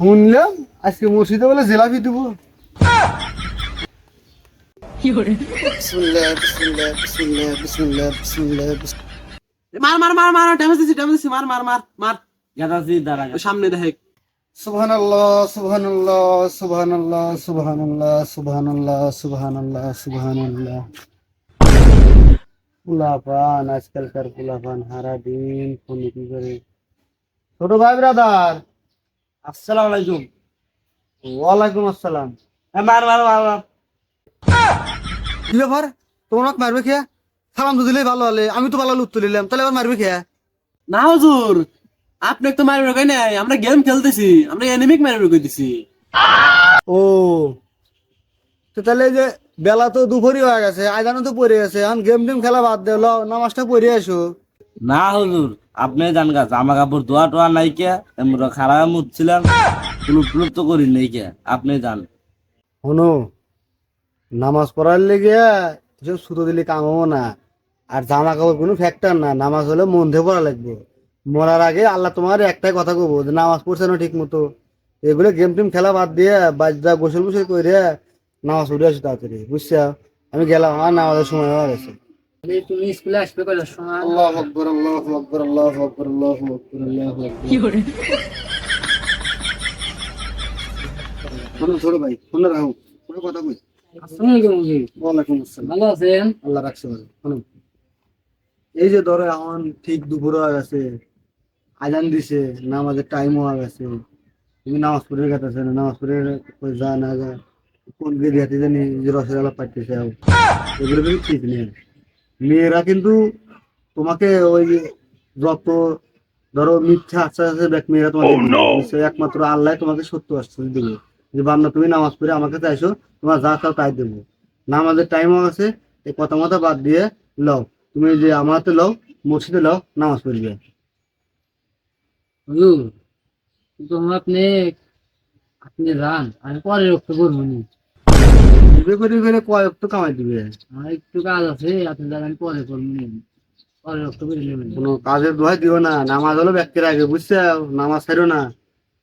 শুনলাম আজকে মসজিদে বলে জেলাপি দেবো। বিসমিল্লাহ বিসমিল্লাহ বিসমিল্লাহ বিসমিল্লাহ বিসমিল্লাহ মার মার মার মার ড্যামেজ দিছি ড্যামেজ দিছি মার মার মার মার। গাদাসি দাঁড়া সামনে দেখে। সুবহানাল্লাহ সুবহানাল্লাহ সুবহানাল্লাহ সুবহানাল্লাহ সুবহানাল্লাহ সুবহানাল্লাহ সুবহানাল্লাহ। পুলাপান আজকালকার পুলাপান হারা দিন ফোনে কি করে? ছোট ভাই ব্রাদার আসসালামু আলাইকুম। ওয়ালাইকুম আসসালাম। এ মার মার মার মার। কি ব্যাপার? তোমার মারবে খেয়া সালাম তো দিলেই ভালো হলে। আমি তো ভালো উত্তর দিলাম তাহলে আবার মারবে খেয়া না হুজুর। আপনি তো মারবে কই নাই? আমরা গেম খেলতেছি। আমরা এনিমিক মারবে কই দিছি ও। তো তাহলে যে বেলা তো দুপুরই হয়ে গেছে। আজানো তো পড়ে গেছে। এখন গেম টেম খেলা বাদ দে। লও নামাজটা পড়ে আসো। না হুজুর, আপনি জান গা জামা কাপড় ধোয়া টোয়া নাই কে আমরা খারাপ মুছছিলাম টুলুপ টুলুপ তো করি নাই কে আপনি জান। শোনো, নামাজ পড়ার লেগে এসব সুতো দিলে কামাবো না, আর জামা কাপড় কোনো ফ্যাক্টর না, নামাজ হলে মন দিয়ে পড়া লাগবে। মরার আগে আল্লাহ তোমার একটাই কথা কবো যে নামাজ পড়ছে না ঠিক মতো এগুলো গেম টেম খেলা বাদ দিয়ে বাজদা গোসল গোসল করে নামাজ উঠে আসি তাড়াতাড়ি, বুঝছ? আমি গেলাম আর নামাজের সময় হয়ে গেছে। তুমি স্কুলে আসবে কয়টার সময়? আল্লাহ আকবর আল্লাহ আকবর আল্লাহ আকবর আল্লাহ আকবর আল্লাহ আকবর। শোনো ছোট ভাই ফোনে রাখো কোনো কথা কই। আসসালামু আলাইকুম ওয়ালাইকুম আসসালাম। ভালো আছেন? আল্লাহ রাখছে ভালো এই যে ধরো এখন ঠিক দুপুর হয়ে গেছে আজান দিছে নামাজের টাইম হয়ে গেছে। তুমি নামাজ পড়ে গেছে না নামাজ পড়ে যা না যা কোন গিয়ে দিতে জানি যে রসের আলাপ পাইতেছে এগুলো কিন্তু ঠিক নেই। মেয়েরা কিন্তু তোমাকে ওই যত ধরো মিথ্যা আছে দেখ মেয়েরা তোমাকে একমাত্র আল্লাহ তোমাকে সত্য আসছে দেবে। যে বান্দা তুমি নামাজ পড়ে আমাকে চাইছো তোমার যা চাও তাই দেবো। নামাজের টাইম আছে এই কথা মতো বাদ দিয়ে লও। তুমি যে আমার হাতে লও মসজিদে লও নামাজ পড়বে। হুজুর কিন্তু আপনি আপনি যান আমি পরে রক্ত করব নি। দিবে করে করে কয়েক তো কামাই দিবে। আমার একটু কাজ আছে, আপনি আমি পরে করব নি পরে রক্ত করে নেবেন। কোনো কাজের দোহাই দিও না, নামাজ হলো ব্যক্তির আগে বুঝছে নামাজ ছাড়ো না।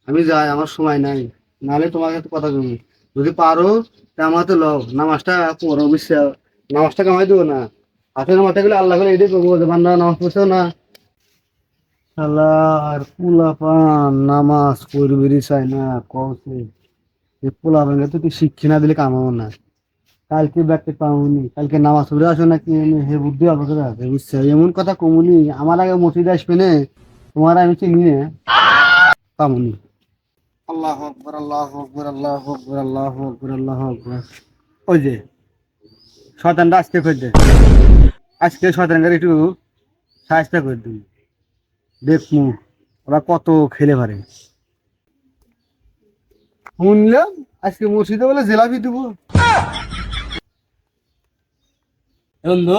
আমি যাই, আমার সময় নাই। নাহলে তোমার সাথে কথা কমি যদি পারো তা আমার লও, নামাজটা পড়ো বুঝছে নামাজটা কামাই দিও না। হাতে নামাজটা গেলে আল্লাহ করে এটাই করব বান্দা নামাজ পড়ছেও না। আর পুলা পান নামাজ পড়বি চাই না পোলা পানকে তো তুই শিক্ষা না দিলে কামাবো না। কালকে ব্যাগটা পামুনি কালকে নামাজ পড়ে আসো নাকি? হে বুদ্ধি অল্প করে আছে বুঝছে এমন কথা কমুনি আমার আগে মসজিদে আসবে না তোমার আমি চিনি না। পামুনি। আল্লাহ আকবর আল্লাহ আকবর আল্লাহ আকবর আল্লাহ আকবর আল্লাহ আকবর। ওই যে শয়তানটা আজকে দে? আজকে শয়তানকে একটু সাহায্য করে দিই দেখমু ওরা কত খেলে পারে। শুনলাম আজকে মসজিদে বলে জেলাপি দেবো। বন্ধু